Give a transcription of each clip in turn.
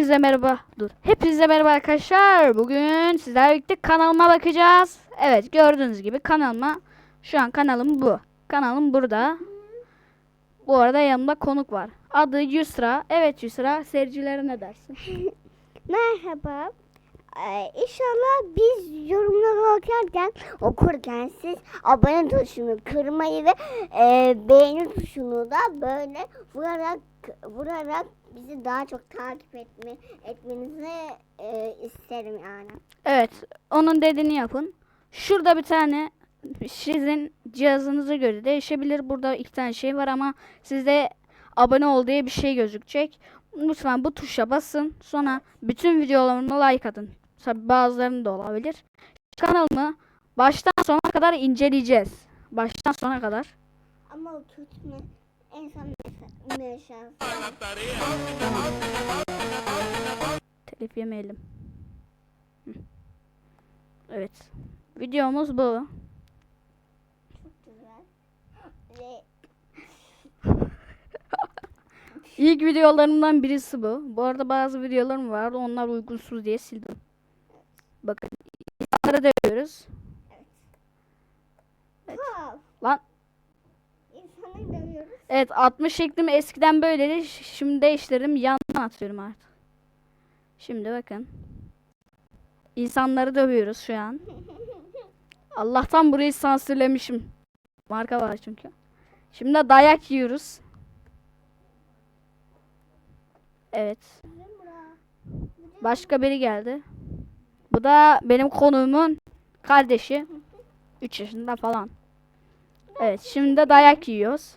Hepinize merhaba. Dur. Hepinize merhaba arkadaşlar. Bugün sizlerle birlikte kanalıma bakacağız. Evet gördüğünüz gibi kanalıma şu an kanalım bu. Kanalım burada. Bu arada yanımda konuk var. Adı Yusra. Evet Yusra. Seyircilere ne dersin? Merhaba. Ee, inşallah biz yorumları okurken, okurken siz abone tuşunu kırmayı ve e, beğeni tuşunu da böyle vurarak vurarak bizi daha çok takip etme, etmenizi e, isterim yani. Evet. Onun dediğini yapın. Şurada bir tane sizin cihazınıza göre değişebilir. Burada iki tane şey var ama sizde abone ol diye bir şey gözükecek. Lütfen bu tuşa basın. Sonra bütün videolarıma like atın. Tabi bazılarını da olabilir. Kanalımı baştan sona kadar inceleyeceğiz. Baştan sona kadar. Ama kötü mü? En son Telif yemeyelim. Evet. Videomuz bu. çok güzel. Ve İlk videolarımdan birisi bu. Bu arada bazı videolarım vardı. Onlar uygunsuz diye sildim. Bakın. İnsanları dövüyoruz. Wow. Lan. İnsanları dövüyoruz. Evet 60 şeklim eskiden böyleydi. Şimdi değiştirdim. Yandan atıyorum artık. Şimdi bakın. İnsanları dövüyoruz şu an. Allah'tan burayı sansürlemişim. Marka var çünkü. Şimdi de dayak yiyoruz. Evet. Başka biri geldi. Bu da benim konuğumun kardeşi. 3 yaşında falan. Evet şimdi de dayak yiyoruz.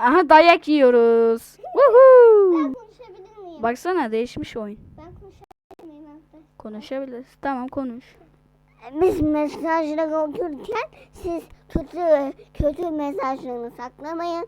Aha dayak yiyoruz. Woohoo! Konuşabilir miyim? Baksana değişmiş oyun. Ben konuşabilir miyim arkadaşlar? Konuşabiliriz. Tamam konuş. Biz mesajları okurken siz kötü kötü mesajlarını saklamayın.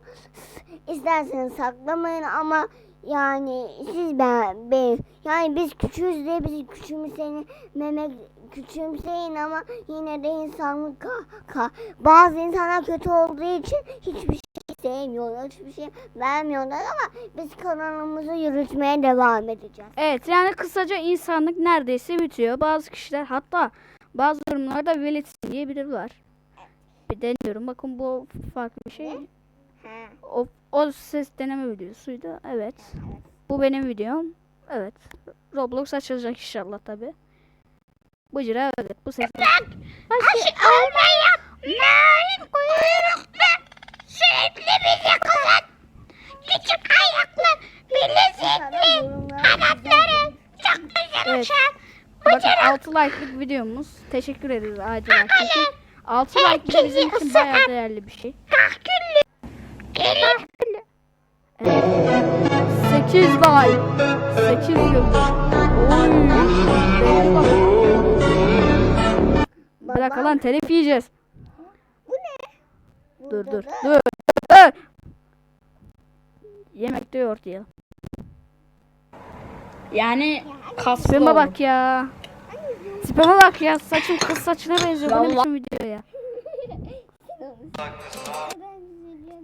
İsterseniz saklamayın ama yani siz ben, ben yani biz küçüğüz diye bizi küçümseyin memek küçümseyin ama yine de insanlık ka, ka- bazı insanlar kötü olduğu için hiçbir sevmiyorlar, hiçbir şey vermiyorlar ama biz kanalımızı yürütmeye devam edeceğiz. Evet yani kısaca insanlık neredeyse bitiyor. Bazı kişiler hatta bazı durumlarda veletsin diye biri var. Bir deniyorum. Bakın bu farklı bir şey. O, o ses deneme videosuydu. Evet. Bu benim videom. Evet. Roblox açılacak inşallah tabi. Bıcıra evet bu ses. Aşı olmayın. Narin kuyruklu. Bizi yakalan. Küçük ayaklı. Bilezikli. Kanatları. Çok güzel Evet. uçan. Bakın 6 like'lık videomuz. Teşekkür ederiz acil çünkü 6 like bizim için bayağı değerli bir şey. Kahküllü. Gelin. Evet. 8 like. 8 yıldız. Oy. Bırak lan telif yiyeceğiz. Bu ne? Dur dur dur dur. Yemek diyor diyelim. Yani kasbıma bak ya. Tipime bak ya. Saçım kız saçına benziyor. Bu ne biçim video ya.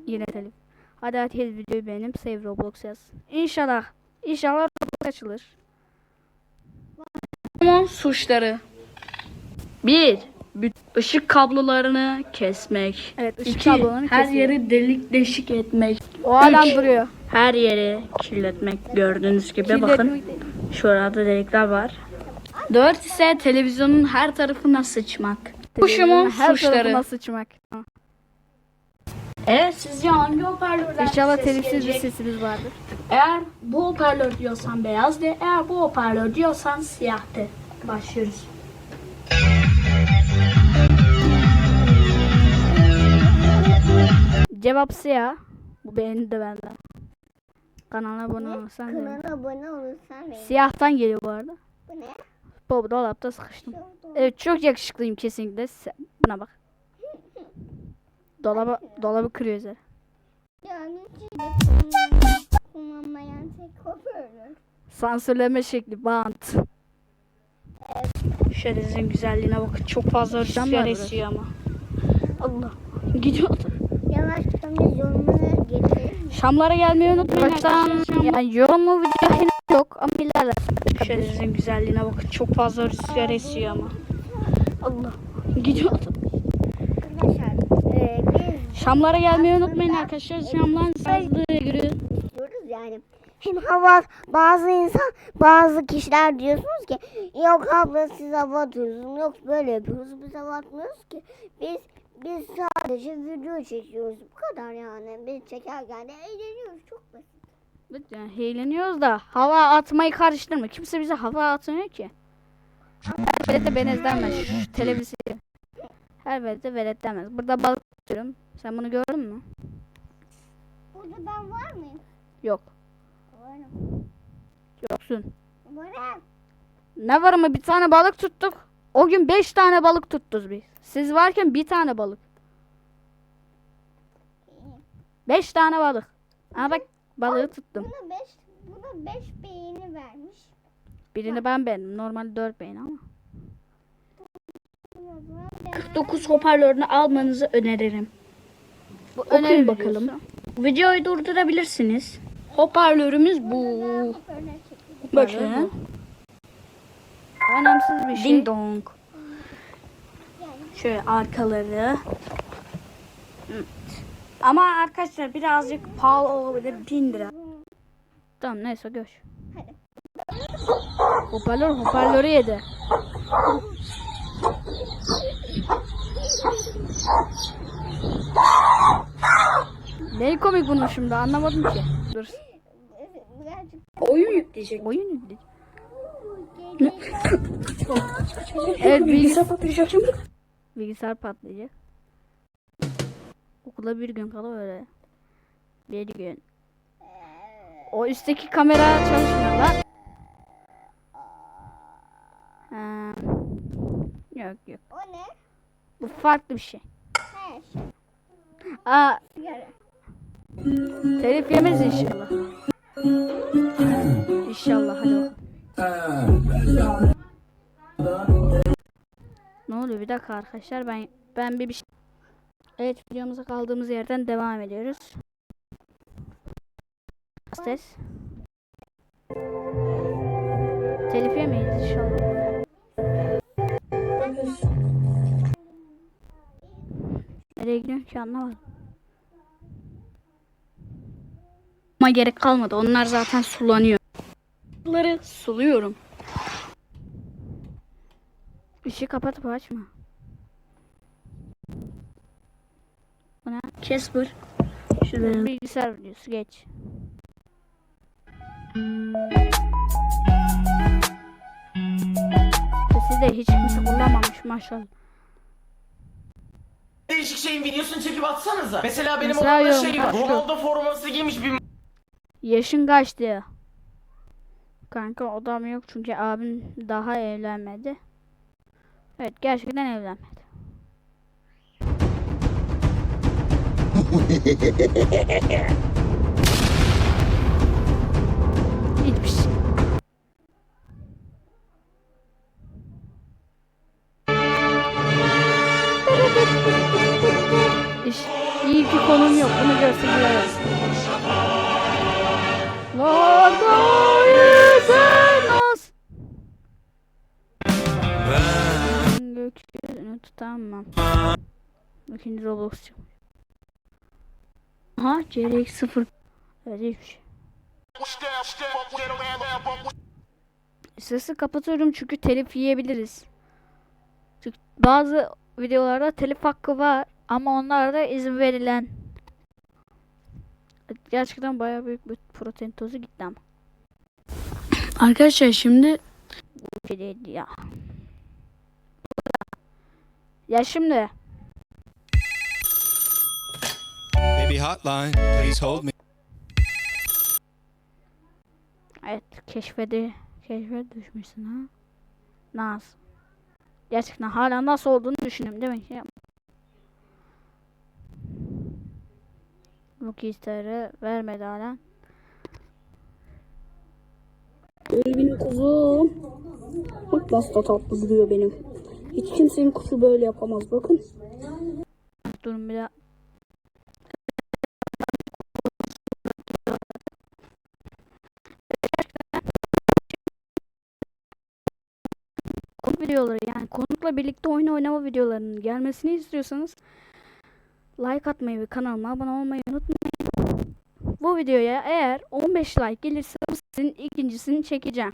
Yine telif. Hadi herkes videoyu beğenin. Save Roblox yaz. İnşallah. İnşallah Roblox açılır. suçları. 1. Işık kablolarını kesmek. Evet, ışık İki, kablolarını her kesiyor. yeri delik deşik etmek. O hala Üç, duruyor. Her yeri kirletmek gördüğünüz gibi bakın. Şurada delikler var. 4 ise televizyonun her tarafına sıçmak. Kuşumun her tarafına sıçmak. Ha. Evet sizce hangi hoparlörden İnşallah ses telifsiz bir gelecek? sesiniz vardır. Eğer bu hoparlör diyorsan beyaz de, eğer bu hoparlör diyorsan siyah de. Başlıyoruz. Cevap siyah. Bu beğeni de benden. Kanala abone olursan. Kanala abone olursan. Siyahtan geliyor bu arada. Bu ne? Bu dolapta sıkıştım. Evet çok yakışıklıyım kesinlikle. Buna bak. Dolaba, dolabı kırıyor üzeri. Yani kullanmayan, tek hoparlör. Sansürleme şekli bant. Şerizin güzelliğine bakın. Çok fazla rüzgar esiyor ama. Allah. Gidiyordu. Yavaştan biz yorumlara geçelim. Şamlara gelmeyi unutmayın. Baştan yani yorumlu video yok ama ilerlersen. Şu denizin güzelliğine bakın. Çok fazla rüzgar esiyor ama. Allah. Gidiyor. Arkadaşlar e, Şamlara gelmeyi unutmayın arkadaşlar. Şamlar sazlığı yürü. diyoruz yani. Hem hava bazı insan bazı kişiler diyorsunuz ki yok abla siz hava atıyorsunuz yok böyle yapıyoruz biz hava atmıyoruz ki biz biz sadece video çekiyoruz bu kadar yani biz çekerken de eğleniyoruz çok basit. Evet, yani eğleniyoruz da hava atmayı karıştırma. Kimse bize hava atmıyor ki. Her velete. Şu televizyon. Her velete veletlenmez. Burada balık tutuyorum. Sen bunu gördün mü? Burada ben var mıyım? Yok. Varım. Yoksun. Varım. Ne var mı? Bir tane balık tuttuk. O gün beş tane balık tuttuk biz. Siz varken bir tane balık. Beş tane balık. Aa bak balığı tuttum. Buna 5 buna 5 beğeni vermiş. Birini ben beğendim. Normal dört beğeni ama. 49 hoparlörünü almanızı öneririm. Bu Okuyun öneri bakalım. Videoyu durdurabilirsiniz. Hoparlörümüz bu. Bakın. Önemsiz bir şey. Ding dong. Şöyle arkaları. Evet. Ama arkadaşlar birazcık pahalı olabilir. 1000 lira. Tamam neyse göç. Hoparlör hoparlörü yedi. Ne komik bunun şimdi anlamadım ki. Dur. Oyun yükleyecek. Oyun yükledi. Evet bilgisayar, patlayacak şimdi. Bilgisayar patlayacak. Okula bir gün kala öyle. Bir gün. O üstteki kamera çalışmıyor lan. Ha. Yok yok. o ne? Bu farklı bir şey. Her şey. Aa, Sigara. telif yemez inşallah. İnşallah hadi bakalım. Oluyor bir dakika arkadaşlar ben ben bir bir şey... Evet videomuza kaldığımız yerden devam ediyoruz. Ses. Telif yemeyiz inşallah. Nereye gidiyorsun ki anlamadım. Ama gerek kalmadı. Onlar zaten sulanıyor. Bunları suluyorum. Işığı kapatıp açma. Bu ne? Casper. Şuraya. Bilgisayar videosu geç. Sesi de hiç kimse kullanmamış maşallah. değişik şeyin videosunu çekip atsanıza. Mesela benim Mesela odamda şey var. Ronaldo forması giymiş bir Yaşın kaçtı? Kanka odam yok çünkü abim daha evlenmedi. Evet gerçekten evlenmedi. Hiçbir şey. İş, iyi ki konum yok. Bunu görse gülemez. Largoyuzenos. Gökyüzünü tutamam. İkinci Roblox çıkmış. Aha CRX 0. Evet hiçbir şey. Sesi kapatıyorum çünkü telif yiyebiliriz. Çünkü bazı videolarda telif hakkı var ama onlarda izin verilen. Gerçekten bayağı büyük bir protein tozu gitti ama. Arkadaşlar şimdi Bir şey ya. Ya şimdi Baby hotline, please hold me. evet keşfede keşfe düşmüşsün ha. Nasıl? Gerçekten hala nasıl olduğunu düşünüyorum değil mi? Ya. Bu kisleri vermedi hala. benim kuzum. Bak nasıl da tatlı duruyor benim. Hiç kimsenin kuşu böyle yapamaz bakın. Durun bir daha. videoları yani konukla birlikte oyun oynama videolarının gelmesini istiyorsanız like atmayı ve kanalıma abone olmayı unutmayın. Bu videoya eğer 15 like gelirse sizin ikincisini çekeceğim.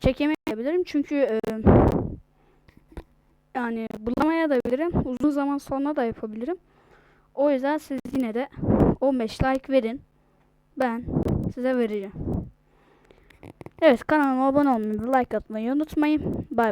Çekemeyebilirim çünkü e, yani bulamaya da bilirim. Uzun zaman sonra da yapabilirim. O yüzden siz yine de 15 like verin. Ben size vereceğim. Evet kanalıma abone olmayı like atmayı unutmayın. Bay.